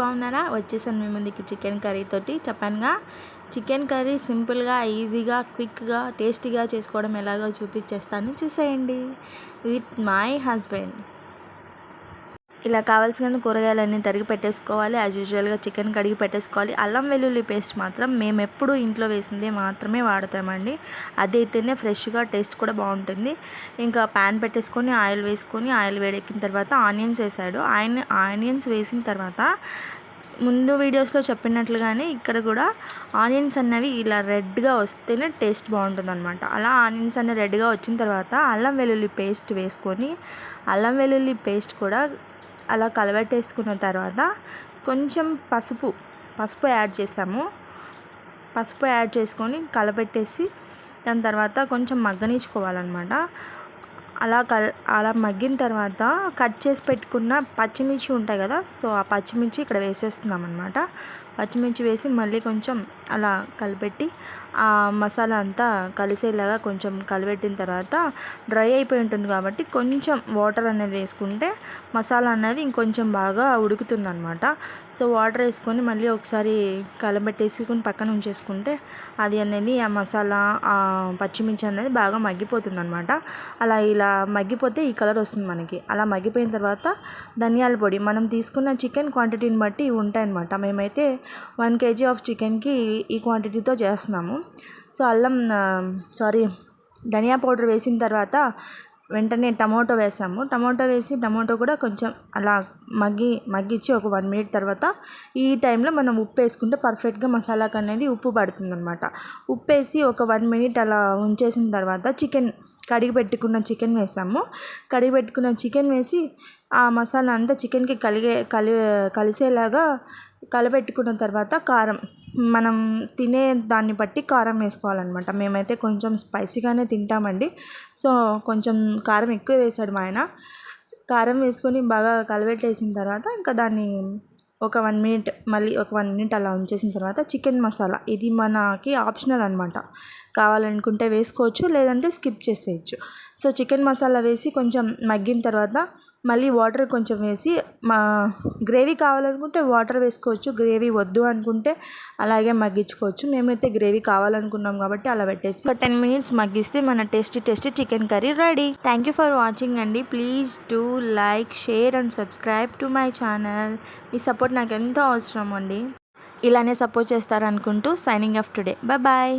బాగున్నారా? వచ్చేసాను మీ ముందుకి చికెన్ కర్రీ తోటి. చెప్పానుగా చికెన్ కర్రీ సింపుల్గా ఈజీగా క్విక్గా టేస్టీగా చేసుకోవడం ఎలాగో చూపించేస్తాను. చూసేయండి. With my husband. ఇలా కావాల్సిన కూరగాయలన్నీ తరిగి పెట్టేసుకోవాలి. యాజ్ యూజువల్గా చికెన్ కడిగి పెట్టేసుకోవాలి. అల్లం వెల్లుల్లి పేస్ట్ మాత్రం మేము ఎప్పుడు ఇంట్లో వేసిందే మాత్రమే వాడతామండి. అదైతేనే ఫ్రెష్గా టేస్ట్ కూడా బాగుంటుంది. ఇంకా ప్యాన్ పెట్టేసుకొని ఆయిల్ వేసుకొని ఆయిల్ వేడెక్కిన తర్వాత ఆనియన్స్ వేసాడు ఆయిన్ ఆనియన్స్ వేసిన తర్వాత ముందు వీడియోస్లో చెప్పినట్లుగానే ఇక్కడ కూడా ఆనియన్స్ అన్నవి ఇలా రెడ్గా వస్తేనే టేస్ట్ బాగుంటుంది అనమాట అలా ఆనియన్స్ అన్నీ రెడ్గా వచ్చిన తర్వాత అల్లం వెల్లుల్లి పేస్ట్ వేసుకొని అల్లం వెల్లుల్లి పేస్ట్ కూడా అలా కలబెట్టేసుకున్న తర్వాత కొంచెం పసుపు పసుపు యాడ్ చేసాము. పసుపు యాడ్ చేసుకొని కలపెట్టేసి దాని తర్వాత కొంచెం మగ్గనిచ్చుకోవాలన్నమాట. అలా కల్ అలా మగ్గిన తర్వాత కట్ చేసి పెట్టుకున్న పచ్చిమిర్చి ఉంటాయి కదా సో ఆ పచ్చిమిర్చి ఇక్కడ వేసేస్తున్నాం అనమాట పచ్చిమిర్చి వేసి మళ్ళీ కొంచెం అలా కలిపెట్టి ఆ మసాలా అంతా కలిసేలాగా కొంచెం కలిపెట్టిన తర్వాత డ్రై అయిపోయి ఉంటుంది కాబట్టి కొంచెం వాటర్ అనేది వేసుకుంటే మసాలా అనేది ఇంకొంచెం బాగా ఉడుకుతుంది అనమాట సో వాటర్ వేసుకొని మళ్ళీ ఒకసారి కలబెట్టేసుకొని పక్కన ఉంచేసుకుంటే అది అనేది ఆ మసాలా ఆ పచ్చిమిర్చి అనేది బాగా మగ్గిపోతుంది అనమాట అలా ఇలా మగ్గిపోతే ఈ కలర్ వస్తుంది మనకి. అలా మగ్గిపోయిన తర్వాత ధనియాల పొడి. మనం తీసుకున్న చికెన్ క్వాంటిటీని బట్టి ఉంటాయన్నమాట. మేమైతే వన్ కేజీ ఆఫ్ చికెన్కి ఈ క్వాంటిటీతో చేస్తున్నాము. సో అల్లం సారీ ధనియా పౌడర్ వేసిన తర్వాత వెంటనే టమాటో వేసాము. టమాటో వేసి టమాటో కూడా కొంచెం అలా మగ్గి మగ్గిచ్చి ఒక వన్ మినిట్ తర్వాత ఈ టైంలో మనం ఉప్పు వేసుకుంటే పర్ఫెక్ట్గా మసాలాకి అనేది ఉప్పు పడుతుందనమాట ఉప్పు వేసి ఒక వన్ మినిట్ అలా ఉంచేసిన తర్వాత చికెన్ కడిగి పెట్టుకున్న చికెన్ వేసాము. కడిగి పెట్టుకున్న చికెన్ వేసి ఆ మసాలా అంతా చికెన్కి కలిగే కలి కలిసేలాగా కలపెట్టుకున్న తర్వాత కారం మనం తినే దాన్ని బట్టి కారం వేసుకోవాలన్నమాట. మేమైతే కొంచెం స్పైసీగానే తింటామండి. సో కొంచెం కారం ఎక్కువ వేసాడు మా ఆయన. కారం వేసుకొని బాగా కలబెట్టేసిన తర్వాత ఇంకా దాన్ని ఒక వన్ మినిట్ మళ్ళీ ఒక వన్ మినిట్ అలా ఉంచేసిన తర్వాత చికెన్ మసాలా. ఇది మనకి ఆప్షనల్ అనమాట కావాలనుకుంటే వేసుకోవచ్చు లేదంటే స్కిప్ చేసేయచ్చు. సో చికెన్ మసాలా వేసి కొంచెం మగ్గిన తర్వాత మళ్ళీ వాటర్ కొంచెం వేసి మా గ్రేవీ కావాలనుకుంటే వాటర్ వేసుకోవచ్చు గ్రేవీ వద్దు అనుకుంటే అలాగే మగ్గించుకోవచ్చు. మేమైతే గ్రేవీ కావాలనుకున్నాం కాబట్టి అలా పెట్టేసి ఒక టెన్ మినిట్స్ మగ్గిస్తే మన tasty tasty chicken curry ready. Thank you for watching అండి. Please do like share and subscribe to my channel me support నాకు ఎంతో అవసరం అండి. ఇలానే support చేస్తారనుకుంటూ signing off today bye bye